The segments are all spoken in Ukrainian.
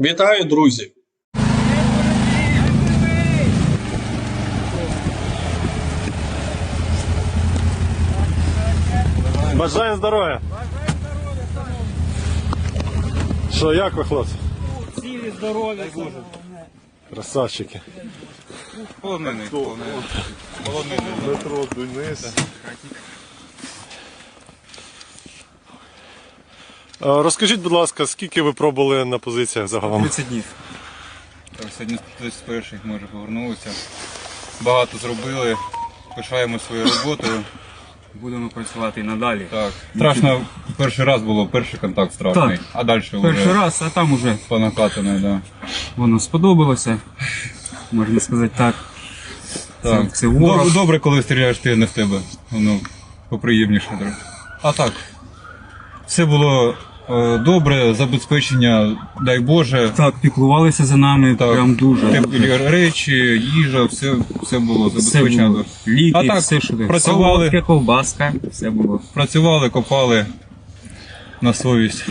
Вітаю, друзі! Бажаю здоров'я. Що, як ви, хлопці? Цілі здоров'я, дуже. Красавчики. Полонений, полонений. Полонений. Метро Денис. Розкажіть, будь ласка, скільки ви пробули на позиціях загалом? 30 днів. Так, сьогодні з 31 ми вже повернулися. Багато зробили, пишаємо своєю роботою. Будемо працювати і надалі. Так. Страшно, перший раз було, перший контакт страшний. Так. А далі Перший раз, а там уже по накатаній, да. воно сподобалося. Можна сказати так. Так. Це, це ворог. Добре, добре, коли стріляєш ти не в тебе. Воно поприємніше. трохи. А так. Все було е, добре, забезпечення, дай Боже. Так, піклувалися за нами, Так. прям дуже. Теплі речі, їжа, все, все було Все забезпечено. було. Ліки, А так, все, що ти. працювали. Солодке, ковбаска, все було. Працювали, копали на совість.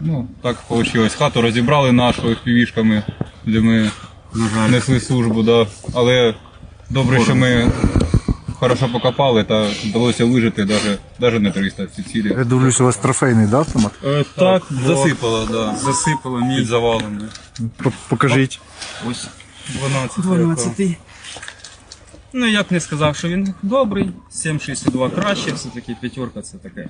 Ну, так вийшло. Хату розібрали нашу півішками, де ми На жаль. несли службу, да. але добре, що ми хорошо покопали та вдалося вижити навіть, навіть не 300 ці цілі. Я дивлюсь, у вас трофейний, да, автомат? Е, так, засипало, да. Засипало під мій завалами. П- Покажіть. ось 12. 12. Ну, я б не сказав, що він добрий. 7,62 краще, все-таки п'ятерка це таке.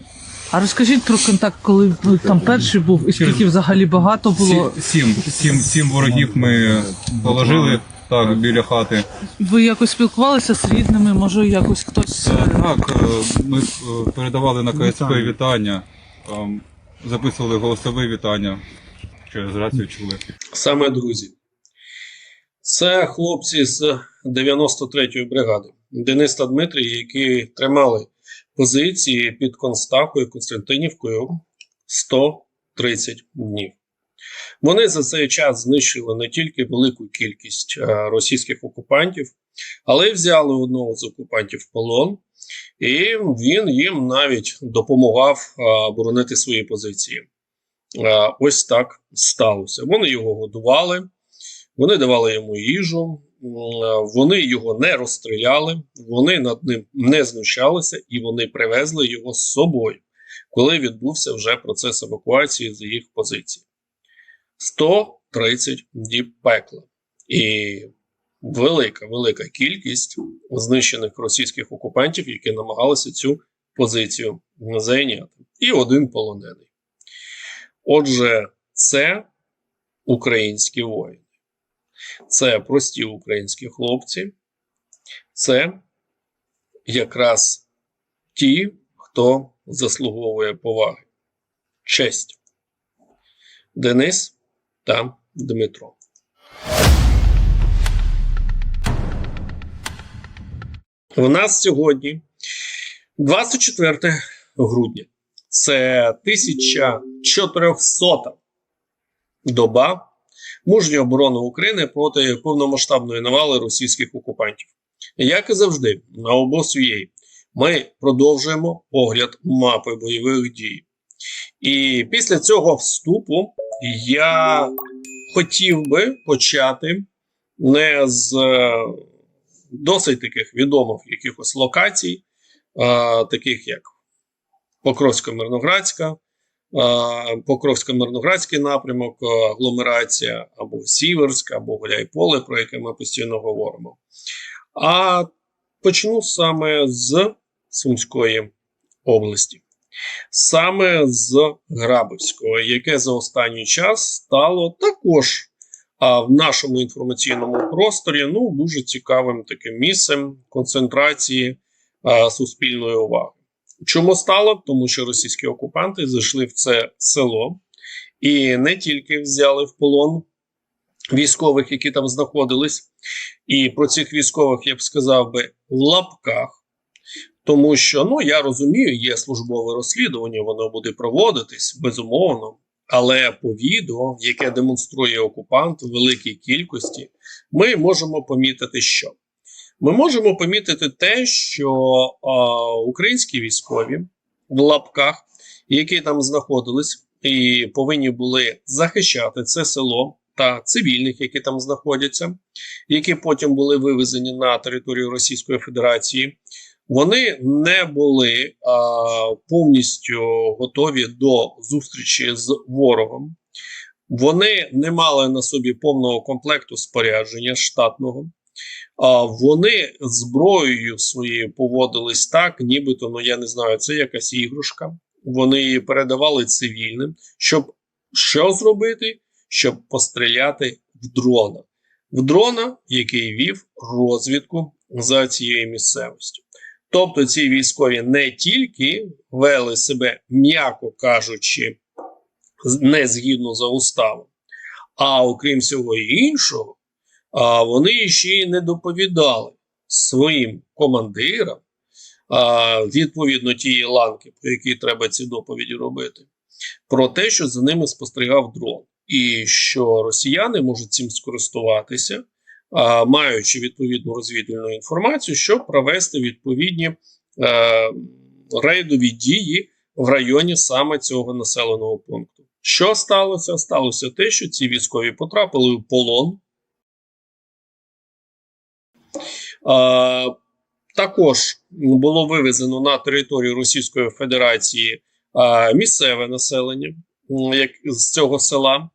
А розкажіть про контакт, коли ви там перший був, і скільки взагалі багато було. Сі- Сім, сім, сім ворогів ми положили так, біля хати. Ви якось спілкувалися з рідними, може якось хтось. Е, Так, е, ми е, передавали на КСП вітання, записували голосове вітання, через рацію чули. Саме друзі. Це хлопці з 93-ї бригади Денис та Дмитрій, які тримали позиції під Констахою Константинівкою 130 днів. Вони за цей час знищили не тільки велику кількість е, російських окупантів, але й взяли одного з окупантів в полон, і він їм навіть допомагав е, боронити свої позиції. Е, Ось так сталося. Вони його годували, вони давали йому їжу, вони його не розстріляли, вони над ним не знущалися і вони привезли його з собою, коли відбувся вже процес евакуації з їх позицій. 130 діб пекла. І велика, велика кількість знищених російських окупантів, які намагалися цю позицію зайняти. І один полонений. Отже, це українські воїни. Це прості українські хлопці. Це якраз ті, хто заслуговує поваги. Честь. Денис та Дмитро. У нас сьогодні 24 грудня. Це 1400 доба мужньої оборони України проти повномасштабної навали російських окупантів. Як і завжди, на обосвій ми продовжуємо огляд мапи бойових дій. І після цього вступу я хотів би почати не з е, досить таких відомих якихось локацій, таких як Покровсько-Мирноградська, е, Покровсько-Мирноградський напрямок, е, агломерація або Сіверська, або Гуляйполе, про яке ми постійно говоримо. А почну саме з Сумської області саме з Грабовського, яке за останній час стало також а, в нашому інформаційному просторі ну, дуже цікавим таким місцем концентрації а, суспільної уваги. Чому стало? Тому що російські окупанти зайшли в це село і не тільки взяли в полон військових, які там знаходились, і про цих військових я б сказав би в лапках. Тому що ну я розумію, є службове розслідування, воно буде проводитись безумовно. Але по відео, яке демонструє окупант у великій кількості, ми можемо помітити, що ми можемо помітити те, що а, українські військові в лапках, які там знаходились, і повинні були захищати це село та цивільних, які там знаходяться, які потім були вивезені на територію Російської Федерації. Вони не були а, повністю готові до зустрічі з ворогом. Вони не мали на собі повного комплекту спорядження штатного. А вони зброєю своєю поводились так, нібито, ну я не знаю, це якась ігрушка. Вони її передавали цивільним, щоб що зробити? Щоб постріляти в дрона. В дрона, який вів розвідку за цією місцевістю. Тобто ці військові не тільки вели себе, м'яко кажучи, не згідно за уставом, а окрім всього іншого, вони ще й не доповідали своїм командирам відповідно тієї ланки, по якій треба ці доповіді робити, про те, що за ними спостерігав дрон, і що росіяни можуть цим скористуватися, маючи відповідну розвідувальну інформацію, щоб провести відповідні е, рейдові дії в районі саме цього населеного пункту. Що сталося? Сталося те, що ці військові потрапили в полон. Також було вивезено на територію Російської Федерації місцеве населення як з цього села.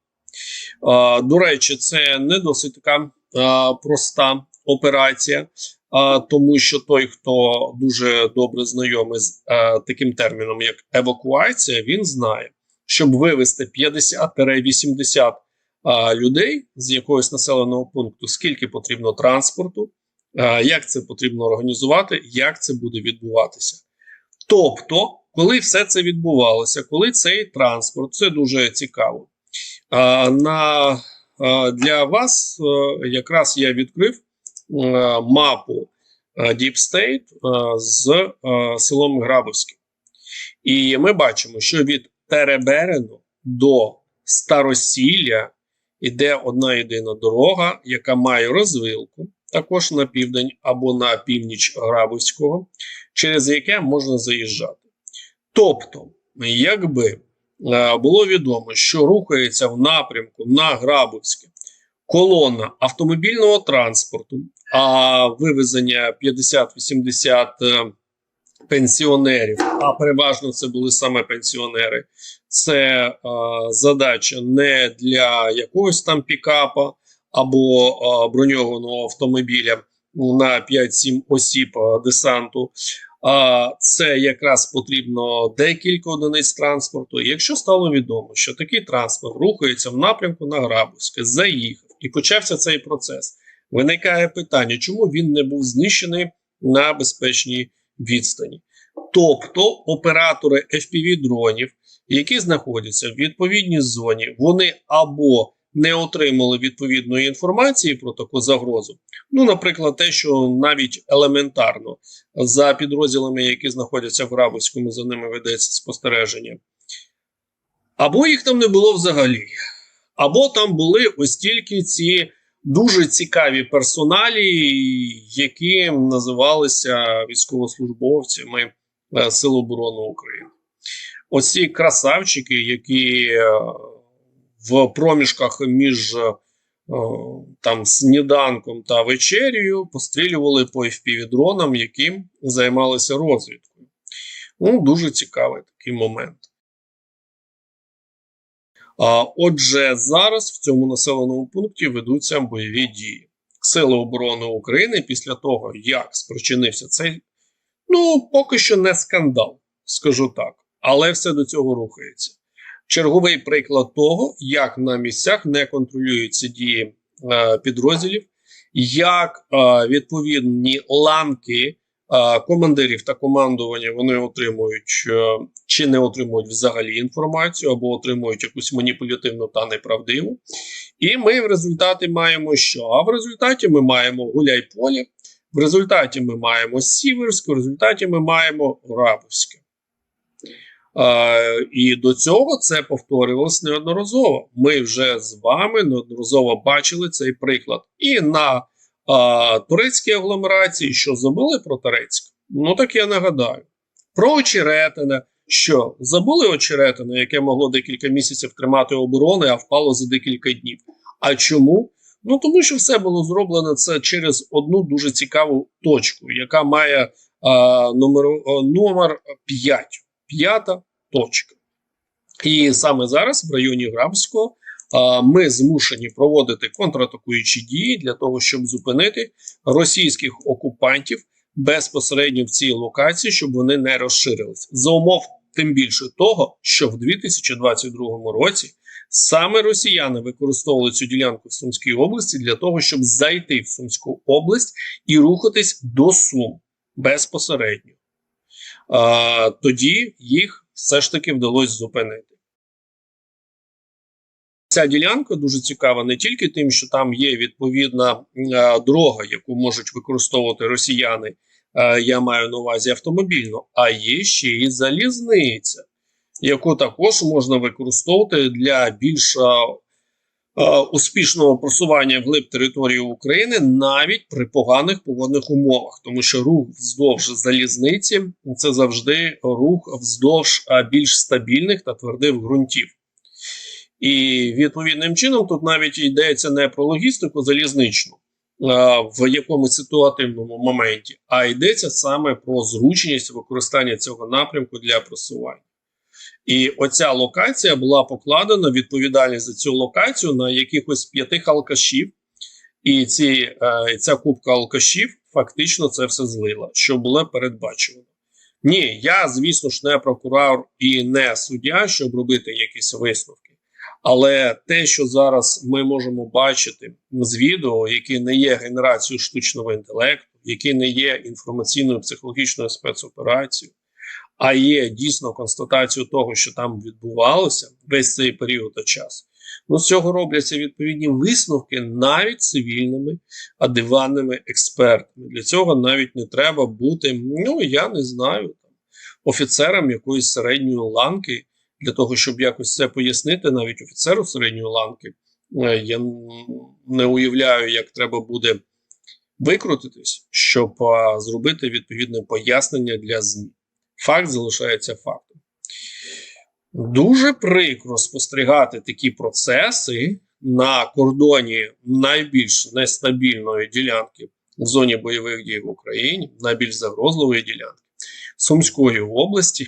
До речі, це не досить така проста операція, тому що той, хто дуже добре знайомий з таким терміном, як евакуація, він знає, щоб вивезти 50-80 людей з якогось населеного пункту, скільки потрібно транспорту, як це потрібно організувати, як це буде відбуватися. Тобто, коли все це відбувалося, коли цей транспорт, це дуже цікаво. На, для вас якраз я відкрив мапу а, Deep State з селом Грабовським. І ми бачимо, що від Тереберену до Старосілля іде одна єдина дорога, яка має розвилку, також на південь або на північ Грабовського, через яке можна заїжджати. Тобто, якби е, було відомо, що рухається в напрямку на Грабовське колона автомобільного транспорту, а вивезення 50-80 е, пенсіонерів, а переважно це були саме пенсіонери. Це е, задача не для якогось там пікапа або е, броньованого автомобіля на 5-7 осіб е, десанту. Це якраз потрібно декілька одиниць транспорту. Якщо стало відомо, що такий транспорт рухається в напрямку на Грабовське, заїхав і почався цей процес, виникає питання, чому він не був знищений на безпечній відстані. Тобто оператори FPV-дронів, які знаходяться в відповідній зоні, вони або не отримали відповідної інформації про таку загрозу. Ну, наприклад, те, що навіть елементарно за підрозділами, які знаходяться в Грабовському, за ними ведеться спостереження. Або їх там не було взагалі, або там були ось тільки ці дуже цікаві персоналі, які називалися військовослужбовцями е, Сил оборони України. Оці красавчики, які е, в проміжках між е, там сніданком та вечерею пострілювали по FPV-дронам, яким займалися розвідкою. Ну, дуже цікавий такий момент. А, отже, зараз в цьому населеному пункті ведуться бойові дії. Сили оборони України після того, як спричинився цей, ну, поки що не скандал, скажу так, але все до цього рухається. Черговий приклад того, як на місцях не контролюються дії е, підрозділів, як е, відповідні ланки е, командирів та командування вони отримують чи не отримують взагалі інформацію, або отримують якусь маніпулятивну та неправдиву. І ми в результаті маємо що? А в результаті ми маємо Гуляйполі, в результаті ми маємо Сіверськ, в результаті ми маємо Грабовське. І до цього це повторювалось неодноразово. Ми вже з вами неодноразово бачили цей приклад. І на турецькій агломерації, що забули про Турецьк, ну так я нагадаю. Про Очеретине, Що забули очеретине, яке могло декілька місяців тримати оборони, а впало за декілька днів. А чому? Ну тому що все було зроблено це через одну дуже цікаву точку, яка має а, номер, номер 5. П'ята точка. І саме зараз в районі Грабського ми змушені проводити контратакуючі дії для того, щоб зупинити російських окупантів безпосередньо в цій локації, щоб вони не розширились. За умов тим більше того, що в 2022 році саме росіяни використовували цю ділянку в Сумській області для того, щоб зайти в Сумську область і рухатись до Сум безпосередньо. Тоді їх все ж таки вдалося зупинити. Ця ділянка дуже цікава не тільки тим, що там є відповідна е, дорога, яку можуть використовувати росіяни. е, Я маю на увазі автомобільну, а є ще й залізниця, яку також можна використовувати для більш е, успішного просування вглиб території України навіть при поганих погодних умовах, тому що рух вздовж залізниці це завжди рух вздовж е, більш стабільних та твердих ґрунтів. І відповідним чином тут навіть йдеться не про логістику залізничну а, в якомусь ситуативному моменті, а йдеться саме про зручність використання цього напрямку для просування. І оця локація була покладена відповідальність за цю локацію на якихось п'ятих алкашів, і ці, е, ця купка алкашів фактично це все злила, що було передбачено. Ні, я, звісно ж, не прокурор і не суддя, щоб робити якісь висновки. Але те, що зараз ми можемо бачити з відео, які не є генерацією штучного інтелекту, які не є інформаційною психологічною спецоперацією, а є дійсно констатацією того, що там відбувалося весь цей період часу. Ну, з цього робляться відповідні висновки навіть цивільними, а диванними експертами. Для цього навіть не треба бути, ну я не знаю, там, офіцером якоїсь середньої ланки для того, щоб якось це пояснити, навіть офіцеру середньої ланки, е, я не уявляю, як треба буде викрутитись, щоб зробити відповідне пояснення для ЗМІ. Факт залишається фактом. Дуже прикро спостерігати такі процеси на кордоні найбільш нестабільної ділянки в зоні бойових дій в Україні, найбільш загрозливої ділянки Сумської області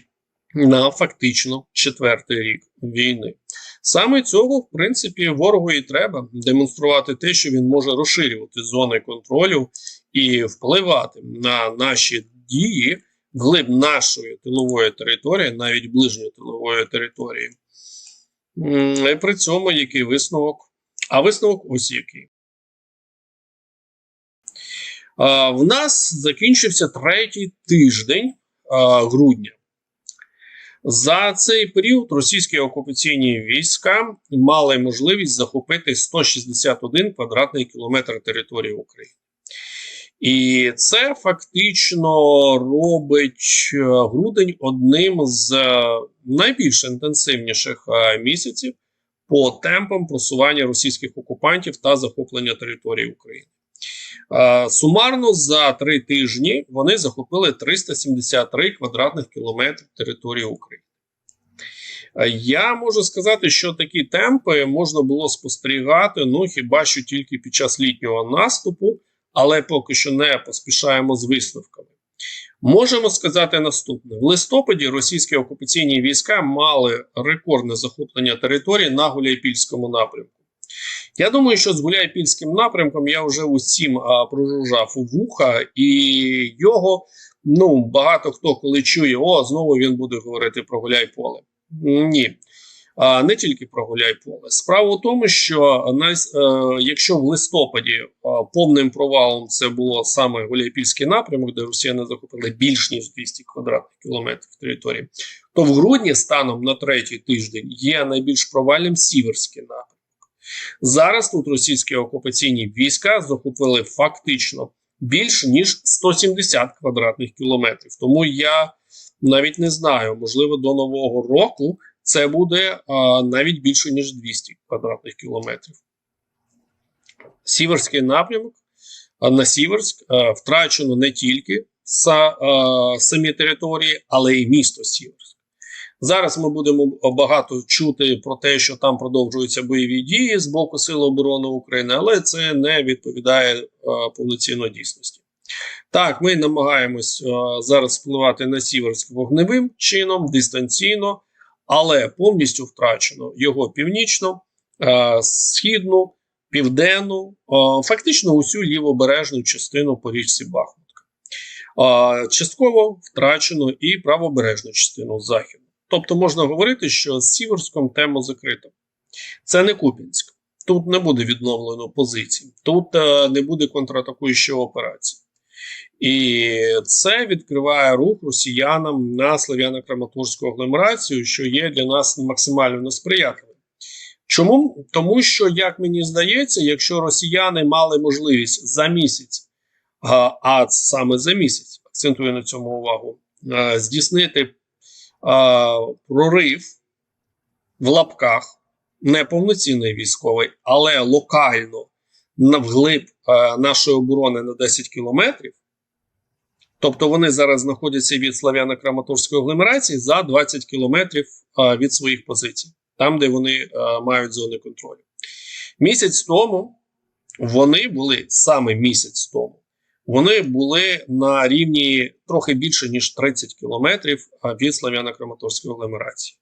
на фактично четвертий рік війни. Саме цього, в принципі, ворогу і треба демонструвати те, що він може розширювати зони контролю і впливати на наші дії вглиб нашої тилової території, навіть ближньої тилової території. І при цьому який висновок? А висновок ось який. В нас закінчився третій тиждень грудня. За цей період російські окупаційні війська мали можливість захопити 161 квадратний кілометр території України. І це фактично робить е, грудень одним з е, найбільш інтенсивніших е, місяців по темпам просування російських окупантів та захоплення території України. Сумарно за три тижні вони захопили 373 квадратних кілометри території України. Я можу сказати, що такі темпи можна було спостерігати, ну хіба що тільки під час літнього наступу, але поки що не поспішаємо з висновками. Можемо сказати наступне: в листопаді російські окупаційні війська мали рекордне захоплення території на Гуляйпільському напрямку. Я думаю, що з Гуляйпільським напрямком я вже усім а, прожужжав у вуха, і його ну багато хто коли чує, о, знову він буде говорити про Гуляйполе. Ні. Не тільки про Гуляйполе. Справа в тому, що нас, е, якщо в листопаді е, повним провалом це було саме Гуляйпільський напрямок, де росіяни захопили більш ніж 200 квадратних кілометрів території, то в грудні станом на третій тиждень є найбільш провальним Сіверський напрямок. Зараз тут російські окупаційні війська захопили фактично більш ніж 170 квадратних кілометрів. Тому я навіть не знаю, можливо, до нового року це буде а, навіть більше ніж 200 квадратних кілометрів. Сіверський напрямок на Сіверськ а, втрачено не тільки са, а, самі території, але й місто Сіверськ. Зараз ми будемо багато чути про те, що там продовжуються бойові дії з боку Сил оборони України, але це не відповідає повноцінно дійсності. Так, ми намагаємось е, зараз впливати на Сіверськ вогневим чином, дистанційно, але повністю втрачено його північну, е, східну, південну, е, фактично усю лівобережну частину по річці Бахмутка. Е, частково втрачено і правобережну частину західну. Тобто можна говорити, що з Сіверськом тема закрита. Це не Купінськ. Тут не буде відновлено позицій, тут не буде контратакуючої операції. І це відкриває рух росіянам на слов'яно-краматорську агломерацію, що є для нас максимально несприятливим. Чому? Тому що, як мені здається, якщо росіяни мали можливість за місяць, а, саме за місяць, акцентую на цьому увагу, е, здійснити прорив в лапках, не повноцінний військовий, але локально на вглиб е, нашої оборони на 10 кілометрів. Тобто вони зараз знаходяться від Слав'яно-Краматорської агломерації за 20 кілометрів від своїх позицій, там, де вони мають зони контролю. Місяць тому вони були саме місяць тому. Вони були на рівні трохи більше ніж 30 кілометрів від Слав'яно-Краматорської агломерації.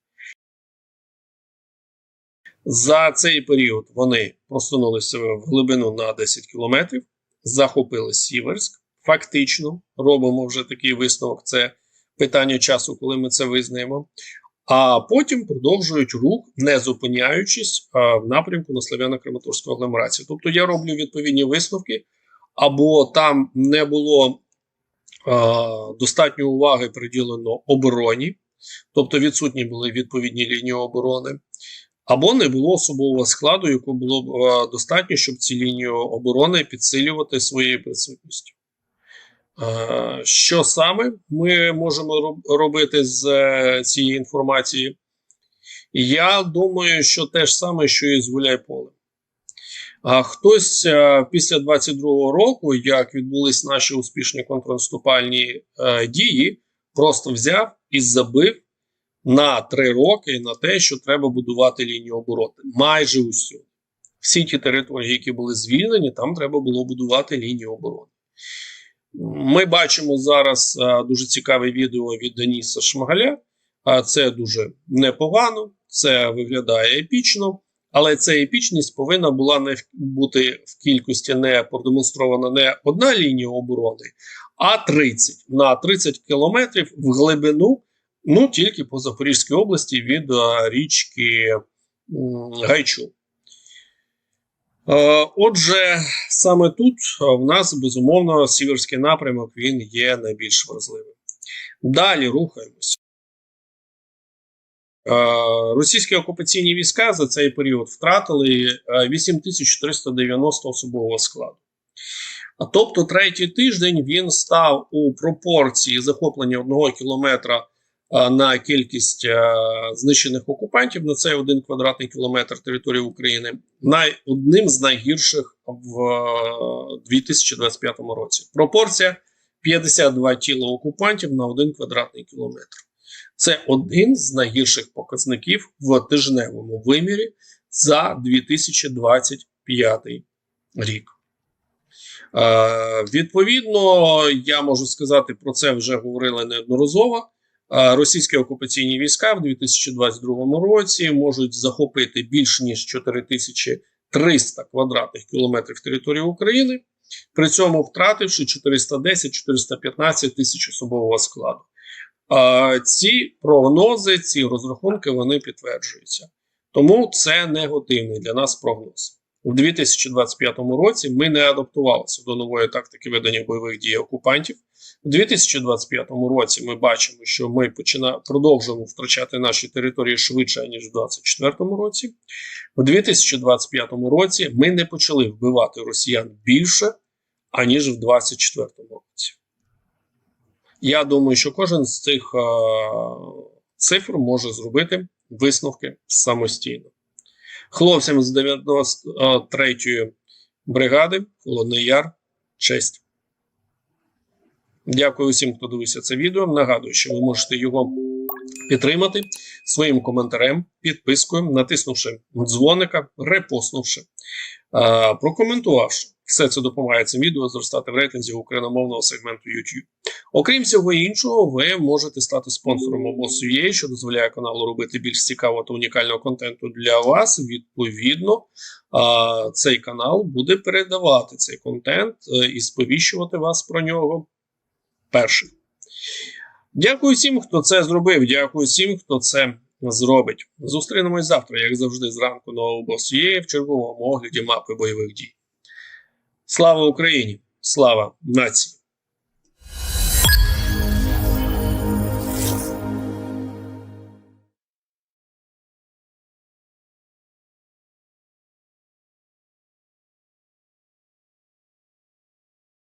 За цей період вони просунулися в глибину на 10 кілометрів, захопили Сіверськ. Фактично, робимо вже такий висновок. Це питання часу, коли ми це визнаємо. А потім продовжують рух, не зупиняючись а, в напрямку на Слав'яно-Краматорську агломерацію. Тобто я роблю відповідні висновки, або там не було а, достатньо уваги приділено обороні, тобто відсутні були відповідні лінії оборони. Або не було особового складу, якого було б достатньо, щоб ці лінії оборони підсилювати своєю присутністю. Е, Що саме ми можемо робити з е, цієї інформації? Я думаю, що те ж саме, що і з Гуляйполем. А хтось е, після 22-го року, як відбулись наші успішні контрнаступальні дії, просто взяв і забив на три роки на те, що треба будувати лінію оборони. Майже усю. Всі ті території, які були звільнені, там треба було будувати лінію оборони. Ми бачимо зараз дуже цікаве відео від Деніса Шмагаля. А це дуже непогано, це виглядає епічно, але ця епічність повинна була не бути в кількості не продемонстрована не одна лінія оборони, а 30 на 30 кілометрів в глибину Ну, тільки по Запорізькій області від е, річки Гайчу. Е, Отже, саме тут е, в нас безумовно сіверський напрямок він є найбільш вразливим. Далі рухаємося. Е, Російські окупаційні війська за цей період втратили е, 8390 особового складу. А Тобто, третій тиждень він став у пропорції захоплення одного кілометра на кількість знищених окупантів на цей один квадратний кілометр території України най, одним з найгірших в 2025 році. Пропорція 52 тіла окупантів на один квадратний кілометр. Це один з найгірших показників в тижневому вимірі за 2025 рік. Е, відповідно, я можу сказати про це вже говорили неодноразово. Російські окупаційні війська в 2022 році можуть захопити більш ніж 4300 квадратних кілометрів території України, при цьому втративши 410-415 тисяч особового складу. Ці прогнози, ці розрахунки вони підтверджуються. Тому це негативний для нас прогноз. У 2025 році ми не адаптувалися до нової тактики ведення бойових дій окупантів. У 2025 році ми бачимо, що ми почина... продовжуємо втрачати наші території швидше ніж у 2024 році. У 2025 році ми не почали вбивати росіян більше аніж в 2024 році. Я думаю, що кожен з цих е... цифр може зробити висновки самостійно. Хлопцям з 93-ї бригади Холодний. Честь. Дякую усім, хто дивився це відео. Нагадую, що ви можете його підтримати своїм коментарем, підпискою, натиснувши дзвоника, репостнувши, прокоментувавши. Все це допомагає цим відео зростати в рейтинзі україномовного сегменту YouTube. Окрім всього іншого, ви можете стати спонсором обосу.ua, що дозволяє каналу робити більш цікавого та унікального контенту для вас. Відповідно, цей канал буде передавати цей контент е, і сповіщувати вас про нього першим. Дякую всім, хто це зробив. Дякую всім, хто це зробить. Зустрінемось завтра, як завжди, зранку на є в черговому огляді мапи бойових дій. Слава Україні! Слава нації!